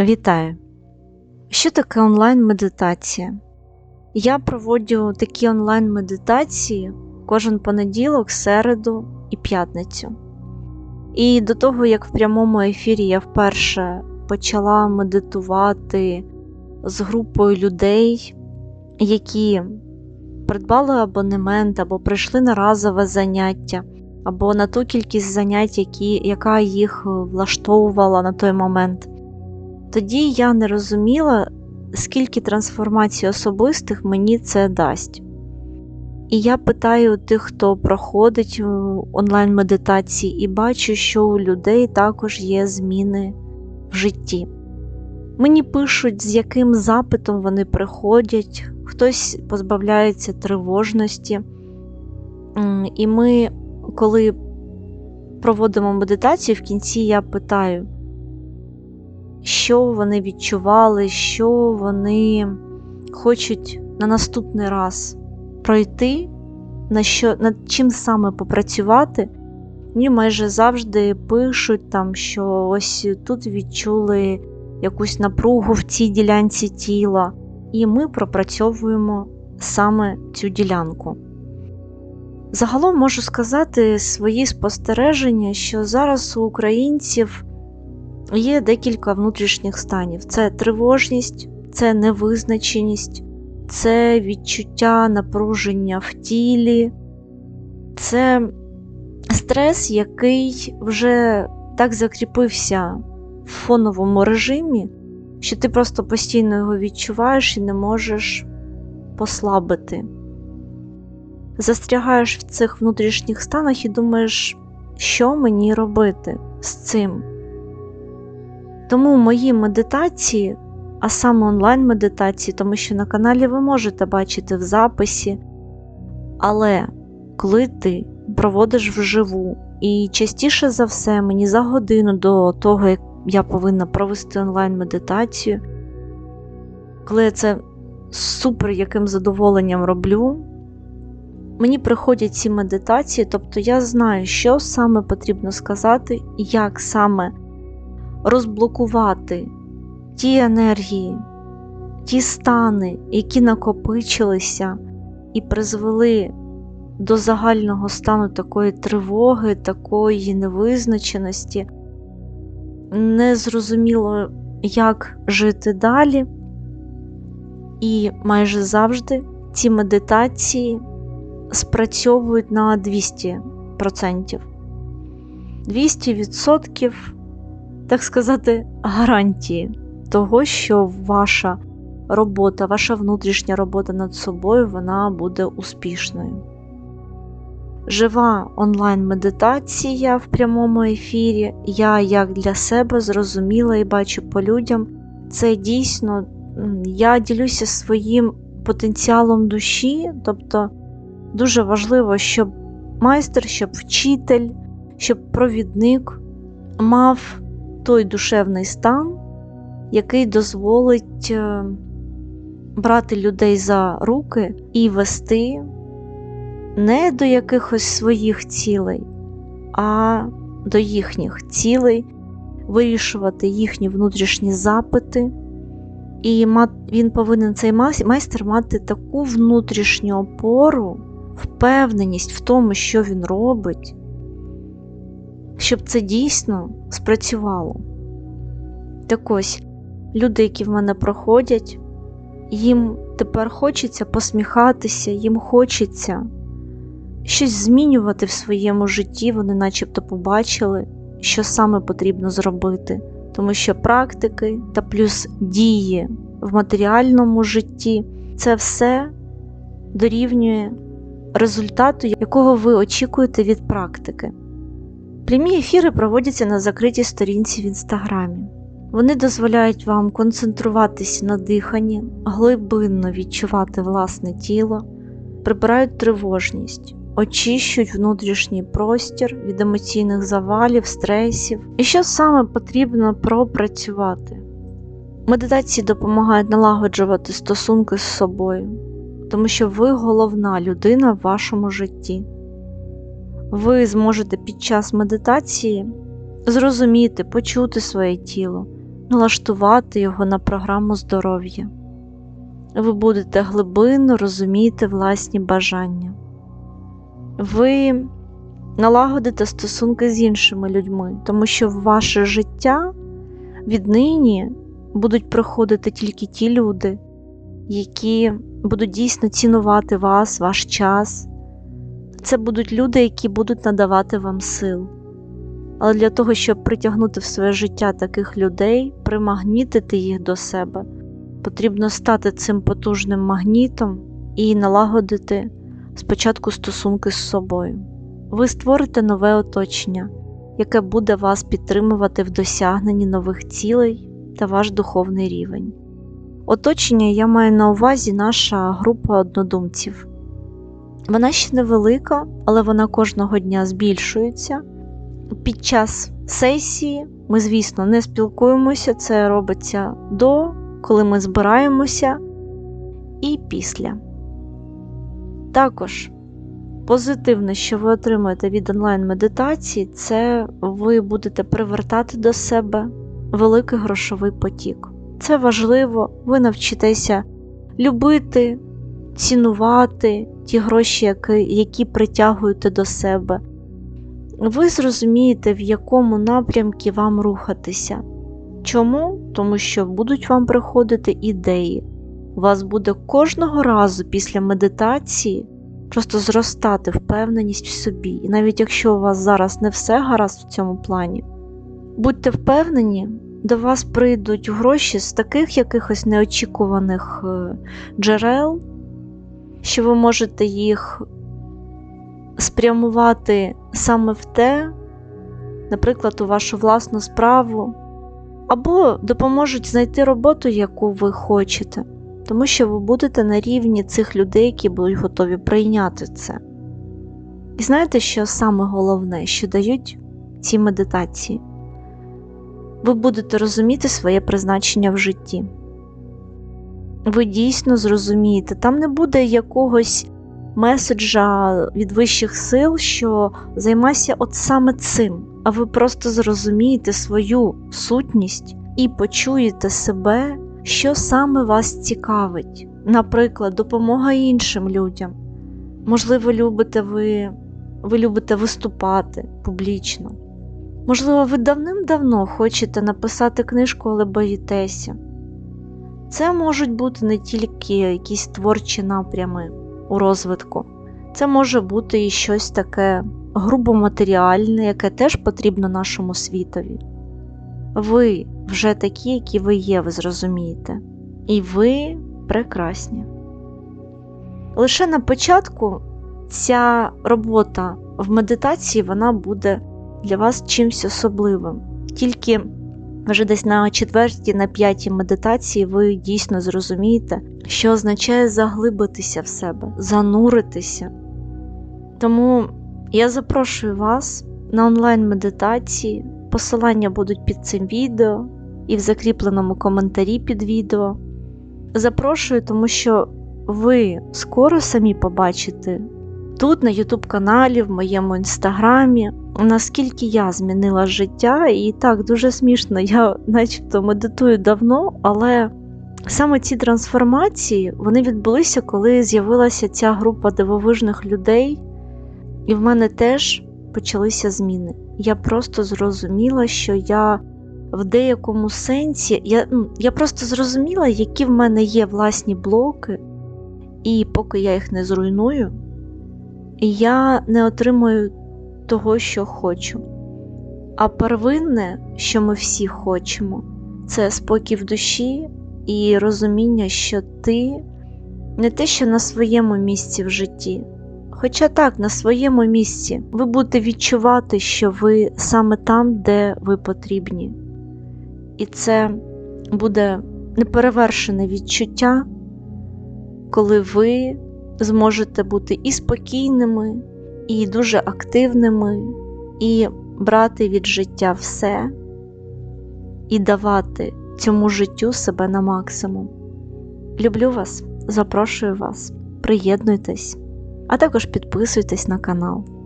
Вітаю! Що таке онлайн-медитація? Я проводжу такі онлайн-медитації кожен понеділок, середу і п'ятницю. І до того, як в прямому ефірі я вперше почала медитувати з групою людей, які придбали абонемент або прийшли на разове заняття, або на ту кількість занять, які, яка їх влаштовувала на той момент. Тоді я не розуміла, скільки трансформацій особистих мені це дасть. І я питаю тих, хто проходить онлайн-медитації, і бачу, що у людей також є зміни в житті. Мені пишуть, з яким запитом вони приходять, хтось позбавляється тривожності. І ми, коли проводимо медитацію, в кінці я питаю, що вони відчували, що вони хочуть на наступний раз пройти, на що, над чим саме попрацювати. Мені майже завжди пишуть, там, що ось тут відчули якусь напругу в цій ділянці тіла, і ми пропрацьовуємо саме цю ділянку. Загалом можу сказати свої спостереження, що зараз у українців є декілька внутрішніх станів: це тривожність, це невизначеність, це відчуття напруження в тілі, це стрес, який вже так закріпився в фоновому режимі, що ти просто постійно його відчуваєш і не можеш послабити. Застрягаєш в цих внутрішніх станах і думаєш, що мені робити з цим. Тому мої медитації, а саме онлайн-медитації, тому що на каналі ви можете бачити в записі, але коли ти проводиш вживу, і частіше за все, мені за годину до того, як я повинна провести онлайн-медитацію, коли я це супер яким задоволенням роблю, мені приходять ці медитації, тобто я знаю, що саме потрібно сказати, як саме розблокувати ті енергії, ті стани, які накопичилися і призвели до загального стану такої тривоги, такої невизначеності, незрозуміло, як жити далі. І майже завжди ці медитації спрацьовують на 200%. 200% так сказати, гарантії того, що ваша робота, ваша внутрішня робота над собою вона буде успішною. Жива онлайн-медитація в прямому ефірі. Я як для себе зрозуміла і бачу по людям, це дійсно я ділюся своїм потенціалом душі, тобто дуже важливо, щоб майстер, щоб вчитель, щоб провідник мав той душевний стан, який дозволить е, брати людей за руки і вести не до якихось своїх цілей, а до їхніх цілей, вирішувати їхні внутрішні запити. І він повинен цей майстер мати таку внутрішню опору, впевненість в тому, що він робить, щоб це дійсно спрацювало. Так ось, люди, які в мене проходять, їм тепер хочеться посміхатися, їм хочеться щось змінювати в своєму житті, вони начебто побачили, що саме потрібно зробити, тому що практики та плюс дії в матеріальному житті це все дорівнює результату, якого ви очікуєте від практики. Прямі ефіри проводяться на закритій сторінці в інстаграмі. Вони дозволяють вам концентруватися на диханні, глибинно відчувати власне тіло, прибирають тривожність, очищують внутрішній простір від емоційних завалів, стресів. І що саме потрібно пропрацювати? Медитації допомагають налагоджувати стосунки з собою, тому що ви головна людина в вашому житті. Ви зможете під час медитації зрозуміти, почути своє тіло, налаштувати його на програму здоров'я. Ви будете глибинно розуміти власні бажання. Ви налагодите стосунки з іншими людьми, тому що в ваше життя віднині будуть приходити тільки ті люди, які будуть дійсно цінувати вас, ваш час. Це будуть люди, які будуть надавати вам сил. Але для того, щоб притягнути в своє життя таких людей, примагнітити їх до себе, потрібно стати цим потужним магнітом і налагодити спочатку стосунки з собою. Ви створите нове оточення, яке буде вас підтримувати в досягненні нових цілей та ваш духовний рівень. Оточення я маю на увазі наша група однодумців. Вона ще невелика, але вона кожного дня збільшується. Під час сесії ми, звісно, не спілкуємося, це робиться до, коли ми збираємося, і після. Також позитивне, що ви отримаєте від онлайн-медитації, це ви будете привертати до себе великий грошовий потік. Це важливо, ви навчитеся любити, цінувати ті гроші, які, притягуєте до себе. Ви зрозумієте, в якому напрямку вам рухатися. Чому? Тому що будуть вам приходити ідеї. У вас буде кожного разу після медитації просто зростати впевненість в собі. І навіть якщо у вас зараз не все гаразд в цьому плані, будьте впевнені, до вас прийдуть гроші з таких якихось неочікуваних е, джерел, що ви можете їх спрямувати саме в те, наприклад, у вашу власну справу, або допоможуть знайти роботу, яку ви хочете, тому що ви будете на рівні цих людей, які будуть готові прийняти це. І знаєте, що саме головне, що дають ці медитації? Ви будете розуміти своє призначення в житті. Ви дійсно зрозумієте, там не буде якогось меседжа від вищих сил, що займайся от саме цим, а ви просто зрозумієте свою сутність і почуєте себе, що саме вас цікавить. Наприклад, допомога іншим людям. Можливо, любите ви, ви любите виступати публічно. Можливо, ви давним-давно хочете написати книжку, але боїтеся. Це можуть бути не тільки якісь творчі напрями у розвитку, це може бути і щось таке грубо матеріальне, яке теж потрібно нашому світові. Ви вже такі, які ви є, ви зрозумієте. І ви прекрасні. Лише на початку ця робота в медитації вона буде для вас чимось особливим. Тільки вже десь на четвертій, на п'ятій медитації ви дійсно зрозумієте, що означає заглибитися в себе, зануритися. Тому я запрошую вас на онлайн-медитації. Посилання будуть під цим відео і в закріпленому коментарі під відео. Запрошую, тому що ви скоро самі побачите тут, на YouTube каналі, в моєму інстаграмі, наскільки я змінила життя, і так дуже смішно, я начебто медитую давно, але саме ці трансформації вони відбулися, коли з'явилася ця група дивовижних людей, і в мене теж почалися зміни. Я просто зрозуміла, що я в деякому сенсі, я, ну, я просто зрозуміла, які в мене є власні блоки, і поки я їх не зруйную, я не отримую того, що хочу. А первинне, що ми всі хочемо, це спокій в душі і розуміння, що ти не те, що на своєму місці в житті. Хоча так, на своєму місці ви будете відчувати, що ви саме там, де ви потрібні. І це буде неперевершене відчуття, коли ви зможете бути і спокійними, і дуже активними, і брати від життя все, і давати цьому життю себе на максимум. Люблю вас, запрошую вас, приєднуйтесь, а також підписуйтесь на канал.